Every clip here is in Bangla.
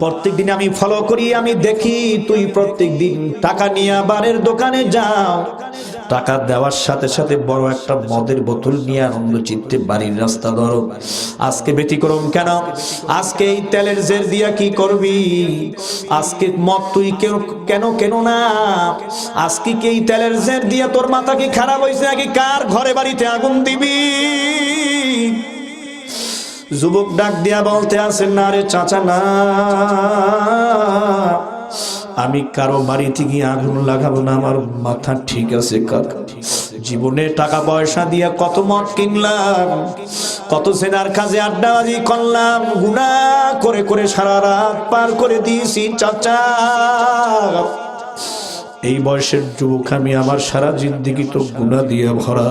প্রত্যেক দিন আমি ফলো করি, আমি দেখি তুই প্রত্যেক দিন টাকা নিয়ে বারের দোকানে যাও। টাকা দেওয়ার সাথে সাথে বড় একটা মদের বোতল নিয়ে আনন্দ চিত্তে বাড়ির রাস্তা ধরো। আজকে ব্যতিক্রম কেন? আজকে এই তেলের জের দিয়া কি করবি? আজকে মদ তুই কেন কেন কেন না? আজকে কি এই তেলের জের দিয়া তোর মাথা কি খারাপ হয়েছে নাকি? কার ঘরে বাড়িতে আগুন দিবি? যুবক ডাক দিয়া বলতে আসেন না রে চাচা, না। আমি কারও বাড়িতে গিয়ে আগুন লাগাবো না, আমার মাথা ঠিক আছে জীবনে টাকা পয়সা দিয়ে কত মদ কিনলাম, কত সেনার কাজে আড্ডাবাজি করলাম, গুণা করে করে সারা রাত পার করে দিয়েছি, চাচা। এই বয়সের যুবক আমি আমার সারা জিন্দিগি তো গুণা দিয়ে ভরা।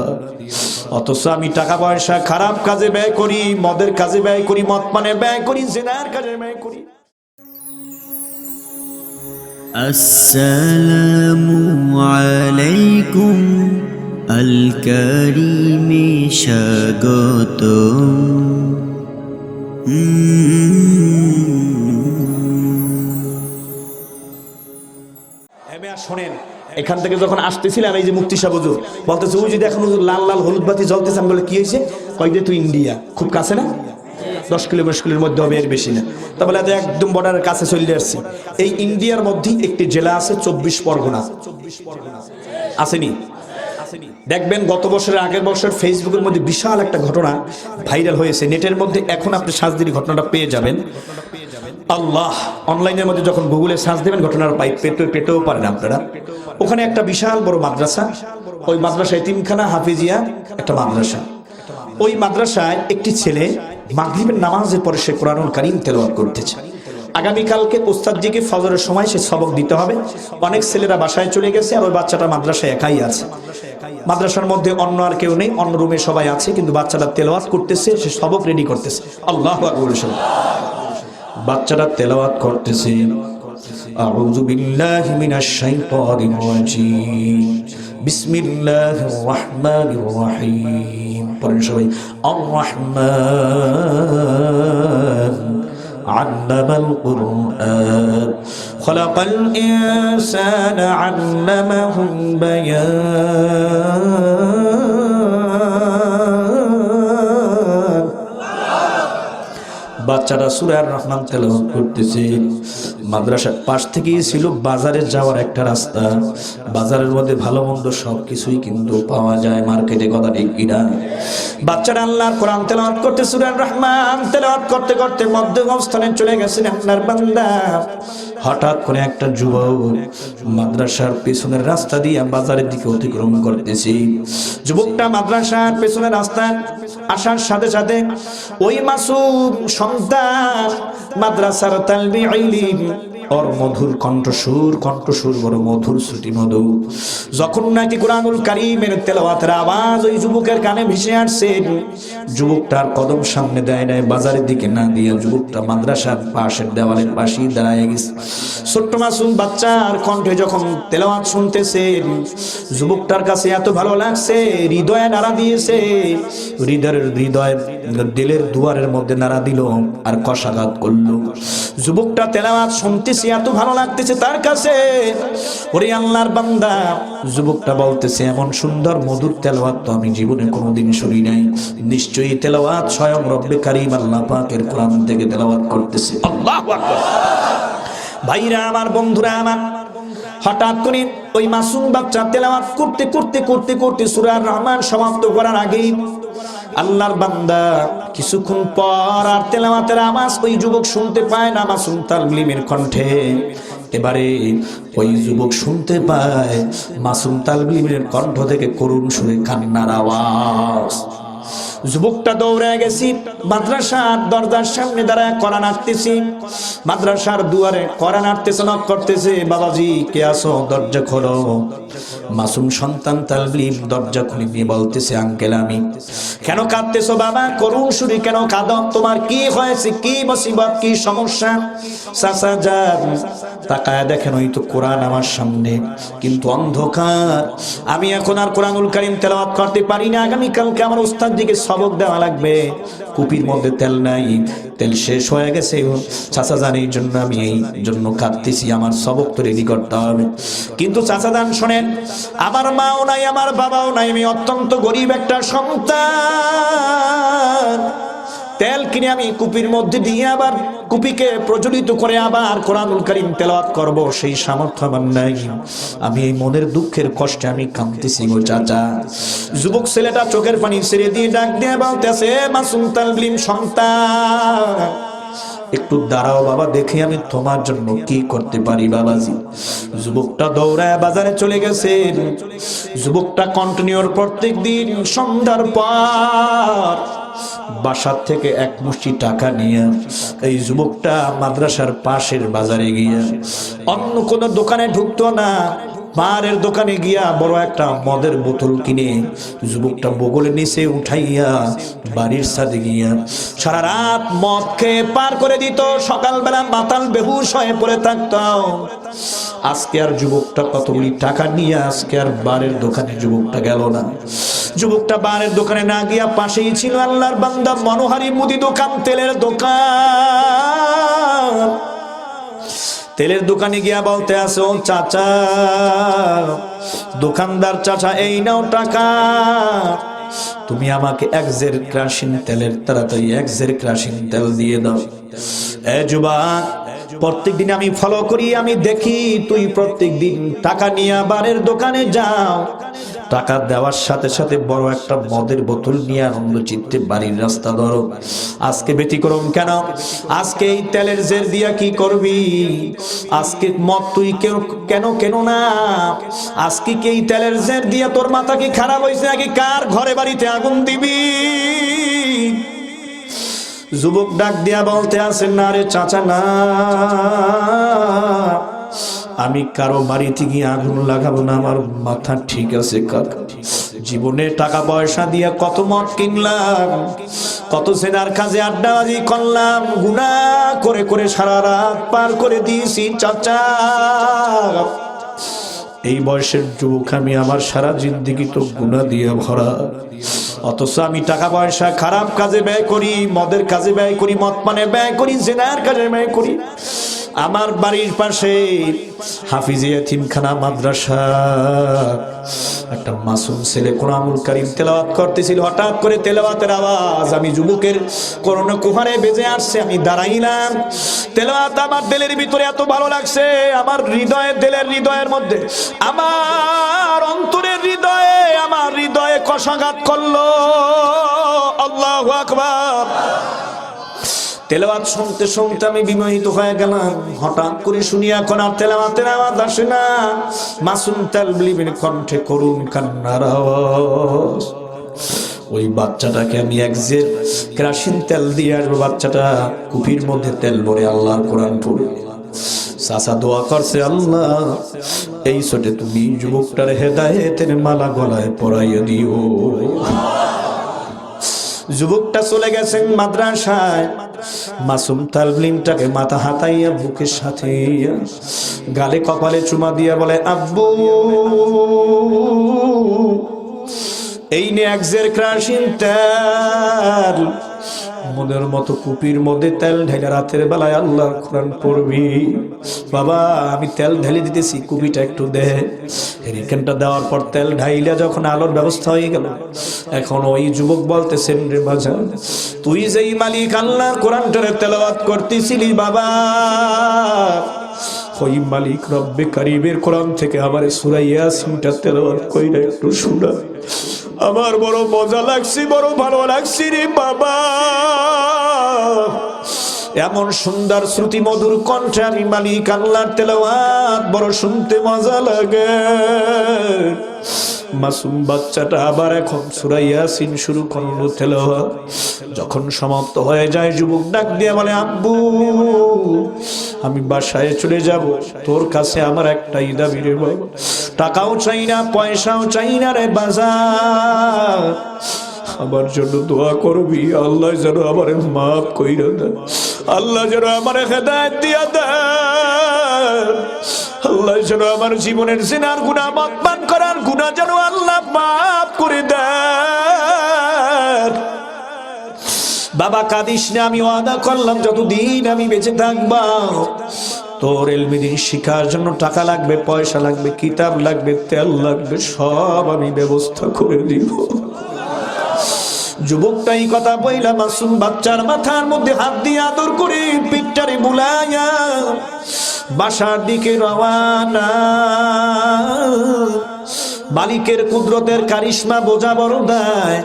অথচ আমি টাকা পয়সা খারাপ কাজে ব্যয় করি, মদের কাজে ব্যয় করি, মদ মানে ব্যয় করি, জেনার কাজে ব্যয় করি। আসসালামু আলাইকুম, আল কারিমে এখান থেকে যখন আসতেছিলাম, এই যে মুক্তি সাহ বলতেছে, ওই যদি এখন লাল লাল হলুদ বাতি জ্বলতেছে। আমি বলে, কি হয়েছে? কয়, যে তুই ইন্ডিয়া, খুব কাছে না? দশ কিলোমিটার মধ্যে হবে, এর বেশি না। তা বলে একদম বর্ডারের কাছে চলে আসছি। এই ইন্ডিয়ার মধ্যেই একটি জেলা আছে, চব্বিশ পরগনা। চব্বিশ পরগনা আসেনি? দেখবেন, গত বছরের আগের বছর ফেসবুকের মধ্যে বিশাল একটা ঘটনা ভাইরাল হয়েছে। নেটের মধ্যে এখন আপনি সাজদির ঘটনাটা পেয়ে যাবেন। আল্লাহ! অনলাইনের মধ্যে যখন গুগলে সার্চ দেবেন ঘটনার পাই পেতে পেতেও পারেন আপনারা। ওখানে একটা বিশাল বড় মাদ্রাসা। ওই মাদ্রাসা এতিমখানা হাফিজিয়া, একটা মাদ্রাসা। ওই মাদ্রাসায় একটি ছেলে মাগরিবের নামাজের পরে সে কোরআনুল কারিম তেলাওয়াত করতেছে। আগামীকালকে ওস্তাদজিকে ফজরের সময় সে সবক দিতে হবে। অনেক ছেলেরা বাসায় চলে গেছে আর ওই বাচ্চাটা মাদ্রাসায় একাই আছে। মাদ্রাসার মধ্যে অন্য আর কেউ নেই, অন্য রুমে সবাই আছে, কিন্তু বাচ্চাটা তেলাওয়াত করতেছে, সে সবক রেডি করতেছে। আল্লাহ বাচ্চারা তেলাওয়াত করতেছে। أعوذ بالله من الشيطان الرجيم. بسم الله الرحمن الرحيم. الرحمن علم القرآن. خلق الإنسان علمه البيان. বাচ্চারা সুরার রহমান তেলাওয়াত করতেছে। মাদ্রাসার পাশ থেকেই ছিল বাজারে যাওয়ার একটা রাস্তা। বাজারের মধ্যে ভালো মন্দ সব কিছুই কিন্তু পাওয়া যায়, মার্কেটে কথা ঠিক কিনা বাচ্চারা আল্লাহ কোরআন তেলাওয়াত করতে সুরার রহমান তেলাওয়াত করতে করতে মধ্য অবস্থানে চলে গেছেন আপনার বান্দা। হঠাৎ করে একটা যুবক মাদ্রাসার পেছনের রাস্তা দিয়ে বাজারের দিকে অতিক্রম করতেছি। যুবকটা মাদ্রাসার পেছনের রাস্তা আসার সাথে সাথে ওই মাসুম সন্তান মাদ্রাসার তালবি ইলিম ওর মধুর কণ্ঠসুর কণ্ঠসুর বড় মধুর শ্রুতি মধু। যখন নাকি কোরআনুল কারিমের তেলাওয়াতের আওয়াজ ওই যুবকের কানে ভেসে আসছে যুবকটার কদম সামনে দেয় নাই, বাজারের দিকে না দিয়ে যুবকটা মাদ্রাসার পাশের দেওয়ালের পাশেই দাঁড়ায় গেছে। ছোট্ট মাসুম বাচ্চার কণ্ঠে যখন তেলাওয়াত শুনতেছে, যুবকটার কাছে এত ভালো লাগছে, হৃদয়ে নাড়া দিয়েছে। হৃদয়ের হৃদয় দিলের দুয়ারের মধ্যে নাড়া দিল আর কষাঘাত করল। যুবকটা তেলাওয়াত শুনতেছে এত ভালো লাগতেছে তার কাছে। ওরে আল্লাহর বান্দা যুবকটা বলতেছে এমন সুন্দর মধুর তেলাওয়াত তো আমি জীবনে কোনোদিন শুনি নাই। নিশ্চয়ই তেলাওয়াত স্বয়ং রব্বে কারিম আল্লাহ পাকের কোরআন থেকে তেলাওয়াত করতেছে। আল্লাহু আকবার। ভাইরা আমার বন্ধুরা আমার হঠাৎ করে ওই মাসুম বাচ্চা তেলাওয়াত করতে করতে করতে করতে সূরা রহমান সমাপ্ত করার আগেই আল্লাহর বান্দা, কিছুক্ষণ পর আর তেলামাতের আওয়াজ ওই যুবক শুনতে পায় না মাসুম তালমিমের কণ্ঠে। এবারে ওই যুবক শুনতে পায় মাসুম তালমিমের কণ্ঠ থেকে করুণ সুরে কান্নার আওয়াজ। যুবকটা দৌড়ে গেছি, মাদ্রাসার দরজার সামনে দাঁড়ায় করা নাড়তেছি। মাদ্রাসার দুয়ারে করা নাড়তেছে নক করতেছে, বাবাজি, কে আসো দরজা খোলো। মাসুম সন্তান তালবিম দরজা খুলে নিয়ে বলতেছে, আঙ্কেল আমি। কেন কাঁদতেছো বাবা? করুণ সুরি কেন কাঁদ? তোমার কি হয়েছে? কি মুসিবত? কি সমস্যা? চাচা যান, তাকায় দেখেন, ওই তো কোরআন আমার সামনে, কিন্তু অন্ধকার। আমি এখন আর কোরআনুল কারিম তেলাওয়াত করতে পারি না। আগামীকালকে আমার উস্তাদ দিকে সবক দেওয়া লাগবে। কুপির মধ্যে তেল নাই, তেল শেষ হয়ে গেছে। চাচা জান এই জন্য আমি এই জন্য কাঁদতেছি, আমার সবক তো রেডি করতে হবে। কিন্তু চাচা দান শোনেন, আমার মাও নাই, আমার বাবাও নাই, আমি অত্যন্ত গরিব একটা সন্তান। তেল কিনে আমি কুপির মধ্যে দিয়ে আবার কুপিকে প্রজ্বলিত করে আবার কোরআনুল করিম তেলাওয়াত করব, সেই সামর্থ্য আমার নাই। আমি এই মনের দুঃখের কষ্টে আমি কাঁদতেছি গো চাচা। যুবক ছেলেটা চোখের পানি ছেড়ে দিয়ে ডাক দিয়ে বলতেছে, মাসুম তালবিম সন্তান, একটু দাঁড়াও বাবা, দেখি আমি তোমার জন্য কি করতে পারি বাবাজি। যুবকটা দৌড়ায় বাজারে চলে গেছে। যুবকটা কন্টিনিউর প্রত্যেক দিন সন্ধ্যার পর বাসার থেকে এক মুষ্টি টাকা নিয়ে এই যুবকটা মাদ্রাসার পাশের বাজারে গিয়ে অন্য কোনো দোকানে ঢুকতো না। পাহাড়ের দোকানে গিয়া বড় একটা মদের বোতল কিনে যুবকটা বগলে নিচে উঠাইয়া বাড়ির সাথে গিয়া সারা রাত মদ খেয়ে পার করে দিত। সকালবেলা মাতাল বেহুশ হয়ে পড়ে থাকতাম আজকে আর যুবকটা কতগুলি টাকা নিয়ে আজকে আর বারের দোকানে যুবকটা গেল না। যুবকটা বারের দোকানে না গিয়া পাশেই ছিল আল্লাহর বান্দা মনোহারি মুদি দোকান, তেলের দোকান। তেলের দোকানে গিয়া বলতে আসো চাচা, দোকানদার চাচা, এই নাও টাকা। তুমি আমাকে এক জের ক্রাসিন তেলের, তাড়াতাড়ি এক জের ক্রাসিন তেল দিয়ে দাও। এ যুবক প্রত্যেক দিন আমি ফলো করি, আমি দেখি তুই প্রত্যেক দিন টাকা নিয়ে বারের দোকানে যাও। টাকা দেওয়ার সাথে সাথে বড় একটা মদের বোতল নিয়ে আনন্দ চিত্তে বাড়ির রাস্তা ধরো। আজকে ব্যতিক্রম কেন? আজকে এই তেলের জের দিয়া কি করবি? আজকে মদ তুই কেন কেন না? আজকে কি এই তেলের জের দিয়া তোর মাথা কি খারাপ হয়েছে নাকি কার ঘরে বাড়িতে আগুন দিবি? যুবক ডাক দিয়া বলতে আসেন না রে চাচা, না। আমি কারও বাড়িতে গিয়ে আগুন লাগাবো না, আমার মাথা ঠিক আছে, কাকা। জীবনে টাকা পয়সা দিয়ে কত মদ কিনলাম, কত সেনার কাজে আড্ডাবাজি করলাম, গুণা করে করে সারা রাত পার করে দিয়েছি, চাচা। এই বয়সের যুবক আমি আমার সারা জিন্দিগি তো গুণা দিয়ে ভরা। অথচ আমি টাকা পয়সা খারাপ কাজে ব্যয় করি, মদের কাজে ব্যয় করি, মদ পানে ব্যয় করি, জেনার কাজে ব্যয় করি। আমার বাড়ির পাশে হাফিজে এতিমখানা মাদ্রাসা। একটা মাসুম ছেলে কোরআনুল কারিম তেলাওয়াত করতেছিল, হঠাৎ করে তেলাওয়াতের আওয়াজ, আমি যুবকের করোনা কুহারে বেজে আসছে, আমি দাঁড়াইলাম। তেলাওয়াত আমার দিলের ভিতরে এত ভালো লাগছে, আমার হৃদয়ে, দিলের হৃদয়ের মধ্যে, আমার অন্তরের হৃদয়ে, আমার হৃদয়ে কষাঘাত করল। আল্লাহ আকবার। তেলাওয়াত শুনতে শুনতে আমি বিমোহিত হয়ে গেলাম। হঠাৎ করে শুনি এখন আর তেলাওয়াতের আওয়াজ আসে না। মাসুম তেল তালবিলের কণ্ঠে করুন কান্নার আওয়াজ। ওই বাচ্চাটাকে আমি এক যে তেল দিয়ে আসব বাচ্চাটা। কুপির মধ্যে তেল ভরে আল্লাহর কোরআন পড়ে। চাচা দোয়া করছে, আল্লাহ, এই ছোটে তুমি যুবকটার হেদায়েতের মালা গলায় পরাইয়া দিও। যুবকটা চলে গেছেন মাদ্রাসায়। মাসুম তালবিমটাকে মাথা হাতাইয়া বুকের সাথে গালে কপালে চুমা দিয়া বলে, আব্বু, এই নিয়ে একজের ক্রাশিন মনের মতো কুপির মধ্যে তেল ঢেলে রাতের বেলায় আল্লাহর কোরআন পড়বি। বাবা, আমি তেল ঢেলে দিতেছি, কুপিটা একটু দে। দেওয়ার পর তেল ঢাইলে যখন আলোর ব্যবস্থা হয়ে গেল, এখন ওই যুবক বলতেছেন রে বাজার তুই যেই মালিক আল্লাহ কোরআনটারে তেলাওয়াত করতেছিলি বাবা, ওই মালিক রব্বে কারিবের কোরআন থেকে আমার সুরাইয়া সিমটা তেলাওয়াত কইরা একটু শুনা। আমার বড় মজা লাগছে, বড় ভালো লাগছে রে বাবা। এমন সুন্দর শ্রুতি মধুর কণ্ঠে আমি মালিক আল্লাহর তেলাওয়াত, বড় শুনতে মজা লাগে। মাসুম বাচ্চাটা আবার এখন সুরাইয়া সিন শুরু করল তেলাওয়াত। যখন সমাপ্ত হয়ে যায়, যুবক ডাক দিয়ে বলে, আব্বু, আমি বাসায় চলে যাব, তোর কাছে আমার একটাই দাবি রে বাবা। টাকাও চাই না, পয়সাও চাই না রে বাজার। আমার জন্য দোয়া করবি, আল্লাহ যেন আমার মাফ কইরা দেয়। আল্লাহ যেন আমার হেদায়ত দিয়া আল্লাহ যেন আমার জীবনের সিনার গুণা মতমান করার গুণা যেন আল্লাহ মাফ করে দেয় বাবা কাদিস না, আমি ওয়াদা করলাম, যতদিন আমি বেঁচে থাকবা। তোর এলমিদিন শিখার জন্য টাকা লাগবে, পয়সা লাগবে, কিতাব লাগবে, তেল লাগবে, সব আমি ব্যবস্থা করে দিব। যুবকটা এই কথা বইলা মাসুম বাচ্চার মাথার মধ্যে হাত দিয়ে আদর করে পিঠটারে বুলাইয়া বাসার দিকে রওয়ানা। মালিকের কুদরতের কারিশমা বোঝা বড় দেয়।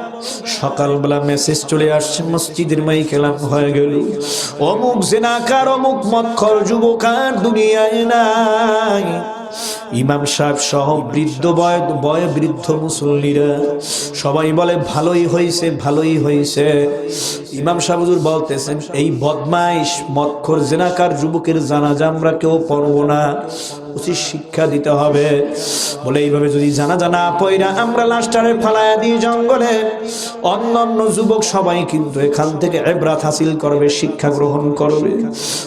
সকালবেলা মেসেজ চলে আসছে, মসজিদের মাই খেলাম হয়ে গেল। অমুক জেনাকার, অমুক মৎখর যুবকার দুনিয়ায় নাই। ইমাম সাহেব সহ বৃদ্ধ বয় বয় বৃদ্ধ মুসল্লিরা সবাই বলে, ভালোই হয়েছে ভালোই হয়েছে ইমাম সাহেব বলতেছেন, এই বদমাইশ, মৎখর, জেনাকার যুবকের জানাজা আমরা কেউ পড়ব না। উচিত শিক্ষা দিতে হবে। বলে এইভাবে যদি জানা জানা পয়রা আমরা লাস্টারে ফালায়া দিই জঙ্গলে অন্য অন্য যুবক সবাই কিন্তু এখান থেকে এব্রাত হাসিল করবে, শিক্ষা গ্রহণ করবে।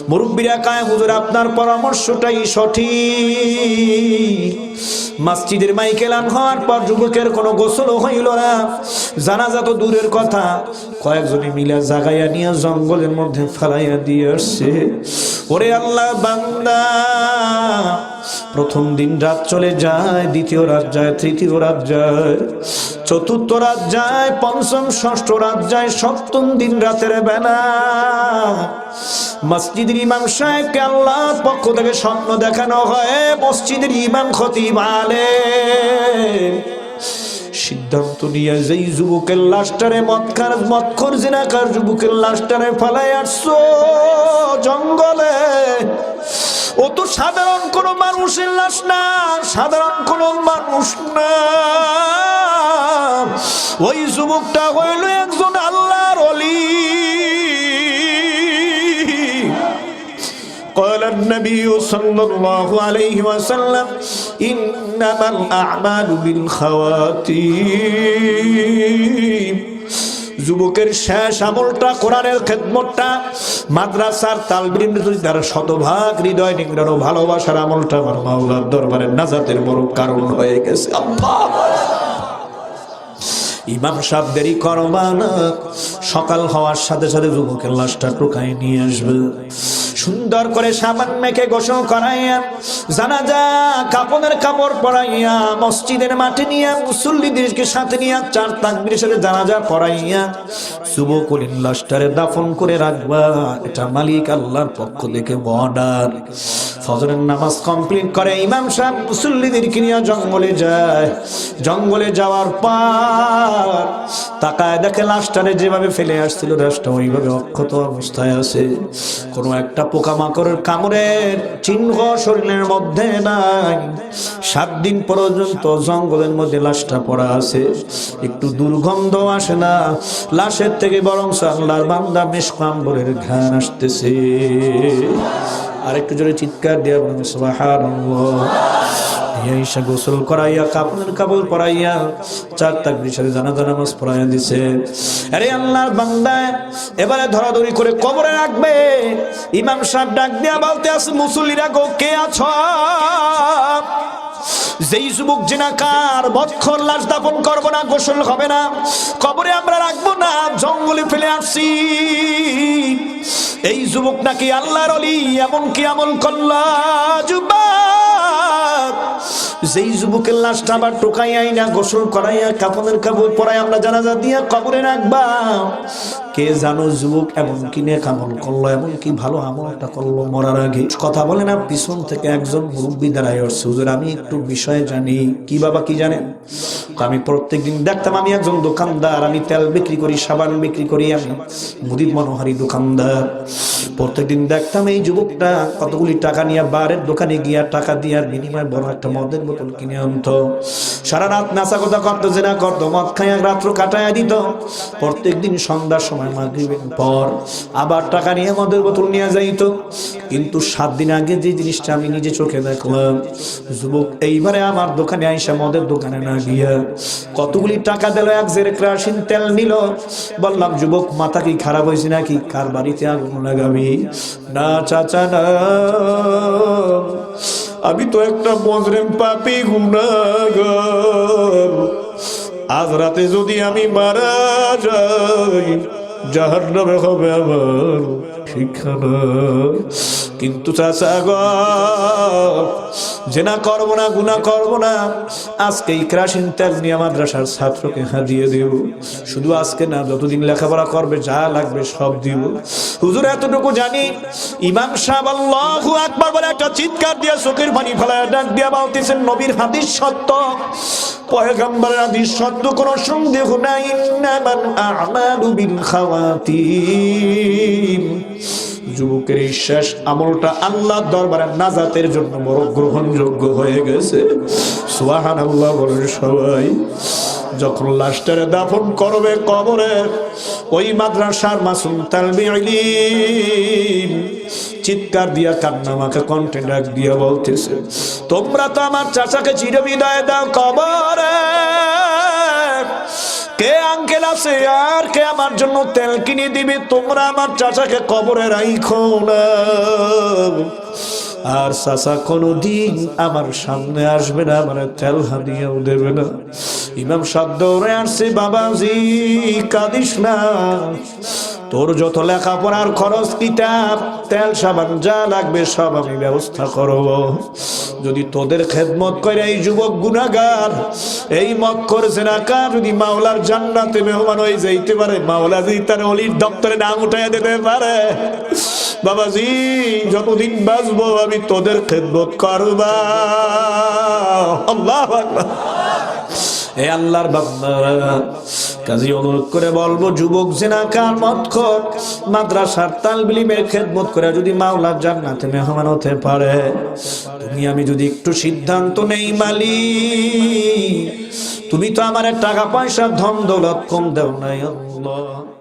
মুরব্বীরা কায়, হুজুর, আপনার পরামর্শটাই সঠিক। মসজিদের মাইকেলান হওয়ার পর যুবকের কোনো গোসলও হইল না। জানাজা তো দূরের কথা। কয়েকজনে মিলে জাগাইয়া নিয়ে জঙ্গলের মধ্যে ফেলাইয়া দিয়ে আসছে। ওরে আল্লাহ, বান্দা! প্রথম দিন রাত চলে যায়, দ্বিতীয় রাত যায়, তৃতীয় রাত যায়, চতুর্থ রাত যায়, পঞ্চম, ষষ্ঠ রাত যায়, সপ্তম দিন রাতের বেলা। মসজিদের ইমাম সাহেবকে আল্লাহর পক্ষ থেকে স্বপ্ন দেখানো হয়, মসজিদের ইমাম খতিব আলে। সিদ্ধান্ত নিয়ে যেই যুবকের লাস্টারে মৎখার মৎখর জিনাকার যুবকের লাস্টারে ফেলাই আসছো জঙ্গলে। ও তো সাধারণ কোনো মানুষের লাশ না সাধারণ কোনো মানুষ না ওই যুবকটা হইল একজন আল্লাহর অলি قال النبي صلى الله عليه وسلم إنما الأعمال بالخواتيم যুবকের শেষ আমলটা, কোরআনের খেদমতটা, মাদ্রাসার তালবিন যদি তার শতভাগ হৃদয় নিগ্রহ ভালোবাসার আমলটা আমার মাওলার দরবারের নাজাতের বড় কারণ হয়ে গেছে। ইমাম সাহেব দেরি করবা না। সকাল হওয়ার সাথে সাথে যুবকের লাশটা টোকায় নিয়ে আসবে। সুন্দর করে সাবান মেখে গোসল করাইয়া, জানাজা কাপড়ের কাপড় পরাইয়া, মসজিদের মাঠে নিয়ে মুসল্লিদেরকে সাথে নিয়া, চার তাকবির সাথে জানাজা পড়াইয়া যুবকলিন লাস্টারে দাফন করে রাখবা। এটা মালিক আল্লাহর পক্ষ থেকে বর্ডার। ফজরের নামাজ কমপ্লিট করে, ইমাম সাহেব মুসল্লিদেরকে নিয়ে জঙ্গলে যায়। জঙ্গলে যাওয়ার পর তাকায় দেখে লাশটারে যেভাবে ফেলে আসছিল, লাশটা ওইভাবে অক্ষত অবস্থায় আছে। কোনো একটা পোকামাকড়ের কামড়ের চিহ্ন শরীরের মধ্যে নাই। সাত দিন পর্যন্ত জঙ্গলের মধ্যে লাশটা পড়া আছে। একটু দুর্গন্ধ আসে না। লাশের থেকে বরং আল্লাহর বান্দা মেশকাম্বরের ঘ্রাণ আসতেছে। আর একটু জোরে চিৎকার দিয়া বলেন ঈশা গোসল করাইয়া, কাপড়ের কাপড় পরাইয়া চার তাকবির সাথে জানাজা নামাজ পড়াইয়া দিছে। আরে আল্লাহর বান্দায়, এবারে ধরাধরি করে কবরে রাখবে। ইমাম সাহেব ডাক দিয়া বলতে আছে, মুসল্লিরা গো, কে আছো? যেই যুবক জেনাকার বৎখর লাশ দাপন করব না, গোসল হবে না, কবরে আমরা রাখব না, জঙ্গলে ফেলে আসছি। এই যুবক নাকি আল্লাহর অলি এমন কি আমল করলা যেই যুবকের লাশটা আবার টোকাই আইনা, গোসল করাইয়া কাপনের কাপড় পরাই আমরা জানাজা দিয়া কবরে রাখবা। কে জানো যুবক এমন কি নে কামল করল, এমন কি ভালো আমলটা করল মরার আগে? কথা বলে না, পিছন থেকে একজন মুরব্বী দাঁড়ায় আমি একটু বিষয় জানি। কি বাবা, কি জানেন? আমি প্রত্যেকদিন দেখতাম আমি একজন দোকানদার, আমি তেল বিক্রি করি, সাবান বিক্রি করি, আমি মুদির মনোহারি দোকানদার। প্রত্যেকদিন দেখতাম এই যুবকটা কতগুলি টাকা নিয়ে বারের দোকানে গিয়া টাকা দিয়ে বিনিময়ে বড় একটা মদের বোতল কিনে আনতো। সারা রাত নাচা কথা করতো, জেনা করতো, মদ খাইয়া রাত্র কাটাইয়া দিত। প্রত্যেকদিন সন্ধ্যার সময় মাগরিবের পর আবার টাকা নিয়ে মদের বোতল নিয়ে যাইতো। কিন্তু সাত দিন আগে যে জিনিসটা আমি নিজে চোখে দেখলাম, যুবক এইবারে আমার দোকানে আইসা মদের দোকানে না গিয়া কতগুলি টাকা দিল, এক জেরে কেরাসিন তেল নিল। বললাম, যুবক, মাথা কি খারাপ হয়েছে নাকি? কার বাড়িতে আগুন লাগাবি? না, চাচা, না। আমি তো একটা মজরেম পাপি গুনাগার আজ রাতে যদি আমি মারা যাই জাহান্নামে হবে আমার ঠিকানা। কিন্তু চাচা গো জেনা করব না গুনা করব না। আজকে এই ক্রাসিন তেল নিয়ে মাদ্রাসার ছাত্রকে হাদিয়ে দেব শুধু আজকে না, যতদিন লেখাপড়া করবে, যা লাগবে সব দিব হুজুর, এতটুকু জানি। ইমাম সাহেব আল্লাহু আকবার বলে একটা চিৎকার দিয়ে চোখের পানি ফেলায় ডাক দিয়া বলতেছেন নবীর হাদিস সত্য, পয়গম্বরের হাদিস সত্য, কোনো সন্দেহ নাই। ইন্নামান আমালু বিল খাওয়াতিম। যুবকের এই শেষ আমলটা আল্লাহ দরবারে নাজাতের জন্য বড় গ্রহণযোগ্য হয়ে গেছে। সুবাহান আল্লাহ বলেন সবাই, যখন লাশটারে দাফন করবে কবরে, ওই মাদ্রাসার মাসুম তালবি চিৎকার দিয়া কান্না মাকে কণ্ঠে ডাক দিয়া বলতেছে, তোমরা তো আমার চাচাকে চিরবিদায় দাও কবরে। কে আঙ্কেল আছে আর কে আমার জন্য তেল কিনে দিবে? তোমরা আমার চাচাকে কবরে রাইখো না। আর চাচা কোনো দিন আমার সামনে আসবে না আমার তেল হানিয়েও দেবে না। ইমাম সাদ দৌড়ে আসছে, বাবাজি, কাঁদিস না। তোর যত লেখাপড়ার খরচ, কিতাব, তেল, সাবান যা লাগবে সব আমি ব্যবস্থা করব। যদি তোদের খেদমত করে এই যুবক গুনাগার, এই মত করেছে না কা যদি মাওলার জান্নাতে মেহমান হয়ে যাইতে পারে মাওলা যদি তার অলির দপ্তরে নাম উঠাইয়া দিতে পারে। বাবাজি, যতদিন বাঁচবো আমি তোদের খেদমত করবা। আল্লাহ এ আল্লাহর বান্দারা কাজী অনুরোধ করে বলব, যুবক জেনাকার মত কর মাদ্রাসার তালবিলিমের খেদমত করে যদি মাওলার জান্নাতে মেহমান হতে পারে, তুমি আমি যদি একটু সিদ্ধান্ত নেই মালি, তুমি তো আমার টাকা পয়সা ধন দৌলত কম দেও নাই আল্লাহ।